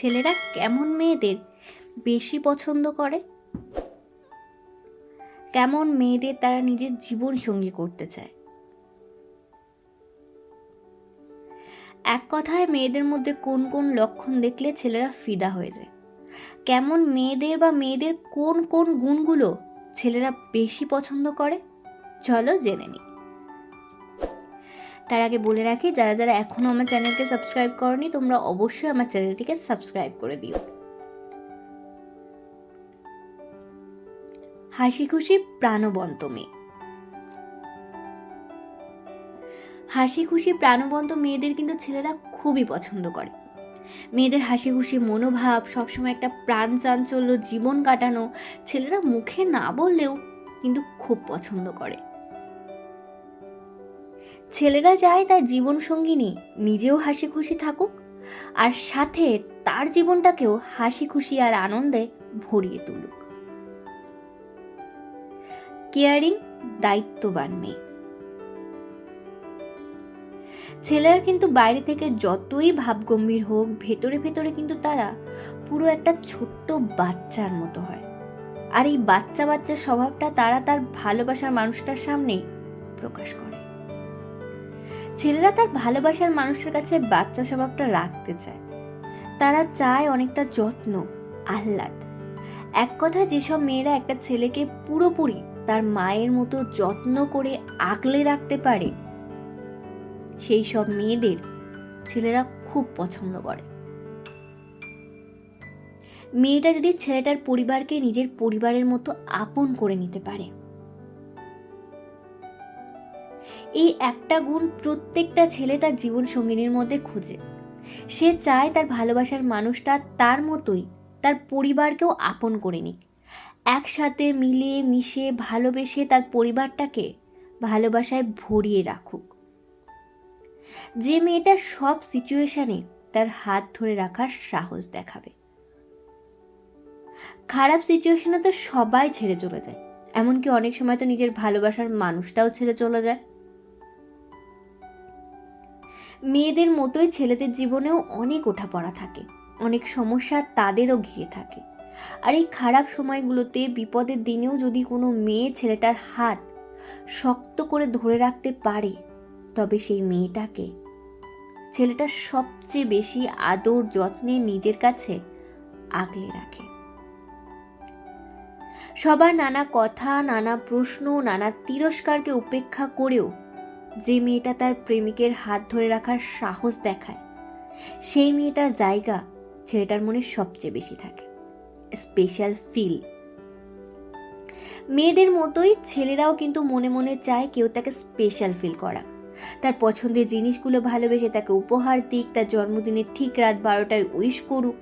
ছেলেরা কেমন মেয়েদের বেশি পছন্দ করে? কেমন মেয়েদের তারা নিজের জীবন সঙ্গী করতে চায়? এক কথায় মেয়েদের মধ্যে কোন কোন লক্ষণ দেখলে ছেলেরা ফিদা হয়ে যায়? কেমন মেয়েদের বা মেয়েদের কোন কোন গুণগুলো ছেলেরা বেশি পছন্দ করে? চলো জেনে নিই। তার আগে বলে রাখি, যারা যারা এখনও আমার চ্যানেলকে সাবস্ক্রাইব করনি, তোমরা অবশ্যই আমার চ্যানেলটিকে সাবস্ক্রাইব করে দিও। হাসি খুশি প্রাণবন্ত মেয়ে হাসি খুশি প্রাণবন্ত মেয়েদের কিন্তু ছেলেরা খুবই পছন্দ করে। মেয়েদের হাসি খুশি মনোভাব, সবসময় একটা প্রাণ চাঞ্চল্য, জীবন কাটানো, ছেলেরা মুখে না বললেও কিন্তু খুব পছন্দ করে। ছেলেরা চায় তার জীবন সঙ্গিনী নিজেও হাসি খুশি থাকুক, আর সাথে তার জীবনটাকেও হাসি খুশি আর আনন্দে ভরিয়ে তুলুক। কেয়ারিং দায়িত্ববান মেয়ে। ছেলেরা কিন্তু বাইরে থেকে যতই ভাবগম্ভীর হোক, ভেতরে ভেতরে কিন্তু তারা পুরো একটা ছোট্ট বাচ্চার মতো হয়। আর এই বাচ্চা বাচ্চা স্বভাবটা তারা তার ভালোবাসার মানুষটার সামনেই প্রকাশ করে। ছেলেরা তার ভালোবাসার মানুষের কাছে বাচ্চা স্বভাবটা রাখতে চায়। তারা চায় অনেকটা যত্ন, আহ্লাদ। এক কথায় যেসব মেয়েরা একটা ছেলেকে পুরোপুরি তার মায়ের মতো যত্ন করে আগলে রাখতে পারে, সেই সব মেয়েদের ছেলেরা খুব পছন্দ করে। মেয়েটা যদি ছেলেটার পরিবারকে নিজের পরিবারের মতো আপন করে নিতে পারে। এই একটা গুণ প্রত্যেকটা ছেলে তার জীবন সঙ্গিনীর মধ্যে খুঁজে। সে চায় তার ভালোবাসার মানুষটা তার মতোই তার পরিবারকেও আপন করে নিক। একসাথে মিলে, মিশে, ভালোবেসে তার পরিবারটাকে ভালোবাসায় ভরিয়ে রাখুক। যে মেয়েটা সব সিচুয়েশনে তার হাত ধরে রাখার সাহস দেখাবে। খারাপ সিচুয়েশনে তো সবাই ছেড়ে চলে যায়। এমনকি অনেক সময় তো নিজের ভালোবাসার মানুষটাও ছেড়ে চলে যায়। মেয়েদের মতোই ছেলেদের জীবনেও অনেক ওঠাপড়া থাকে, অনেক সমস্যা তাদেরও ঘিরে থাকে। আর এই খারাপ সময়গুলোতে, বিপদের দিনেও যদি কোনো মেয়ে ছেলেটার হাত শক্ত করে ধরে রাখতে পারে, তবে সেই মেয়েটাকে ছেলেটা সবচেয়ে বেশি আদর যত্নে নিজের কাছে আগলে রাখে। সবার নানা কথা, নানা প্রশ্ন, নানা তিরস্কারকে উপেক্ষা করেও যে মেয়েটা তার প্রেমিকের হাত ধরে রাখার সাহস দেখায়, সেই মেয়েটার জায়গা ছেলেটার মনে সবচেয়ে বেশি থাকে স্পেশাল ফিল মেয়েদের মতোই ছেলেরাও কিন্তু মনে মনে চায় কেউ তাকে স্পেশাল ফিল করা। তার পছন্দের জিনিসগুলো ভালোবেসে তাকে উপহার দিক, তার জন্মদিনের ঠিক রাত বারোটায় উইশ করুক।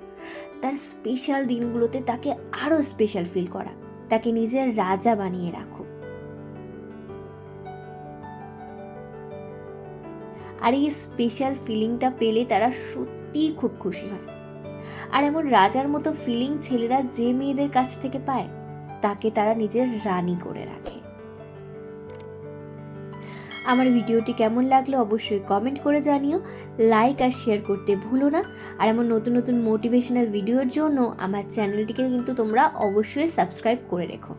তার স্পেশাল দিনগুলোতে তাকে আরও স্পেশাল ফিল করা। তাকে নিজের রাজা বানিয়ে রাখুক। আর এই স্পেশাল ফিলিংটা পেলে তারা সত্যিই খুব খুশি হয়। আর এমন রাজার মতো ফিলিং ছেলেরা যে মেয়েদের কাছ থেকে পায়, তাকে তারা নিজের রানী করে রাখে। আমার ভিডিওটি কেমন লাগল অবশ্যই কমেন্ট করে জানিও। লাইক আর শেয়ার করতে ভুলো না। আর এমন নতুন নতুন মোটিভেশনাল ভিডিওর জন্য আমার চ্যানেলটিকে কিন্তু তোমরা অবশ্যই সাবস্ক্রাইব করে রেখো।